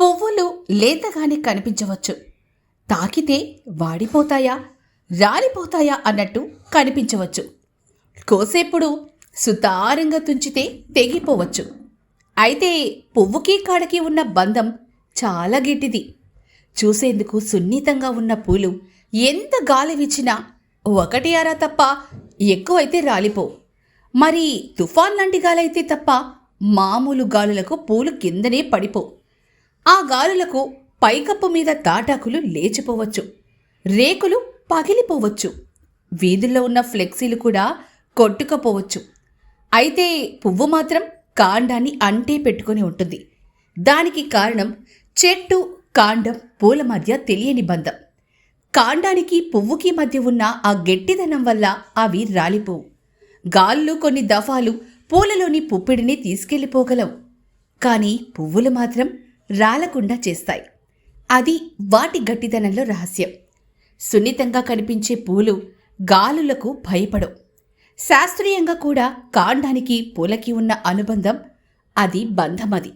పువ్వులు లేతగానే కనిపించవచ్చు. తాకితే వాడిపోతాయా? రాలిపోతాయా అన్నట్టు కనిపించవచ్చు. కోసేప్పుడు సుతారంగా తుంచితే తెగిపోవచ్చు. అయితే పువ్వుకి కాడకి ఉన్న బంధం చాలా గట్టిది. చూసేందుకు సున్నితంగా ఉన్న పూలు ఎంత గాలి విచ్చినా ఒకటి అరా తప్ప ఎక్కువైతే రాలిపోవు మరి తుఫాన్ లాంటి గాలైతే తప్ప మామూలు గాలులకు పూలు కిందనే పడిపోవు ఆ గాలులకు పైకప్పు మీద తాటాకులు లేచిపోవచ్చు. రేకులు పగిలిపోవచ్చు. వీధుల్లో ఉన్న ఫ్లెక్సీలు కూడా కొట్టుకపోవచ్చు. అయితే పువ్వు మాత్రం కాండాన్ని అంటే పెట్టుకొని ఉంటుంది. దానికి కారణం చెట్టు కాండం పూల మధ్య తెలియని బంధం. కాండానికి పువ్వుకి మధ్య ఉన్న ఆ గట్టిదనం వల్ల అవి రాలిపోవు. గాళ్ళు కొన్ని దఫాలు పూలలోని పుప్పిడిని తీసుకెళ్ళిపోగలవు. కానీ పువ్వులు మాత్రం రాలకుండా చేస్తాయి. అది వాటి గట్టిదనంలో రహస్యం. సున్నితంగా కనిపించే పూలు గాలులకు భయపడవు. శాస్త్రీయంగా కూడా కాండానికి పూలకి ఉన్న అనుబంధం అది బంధమది.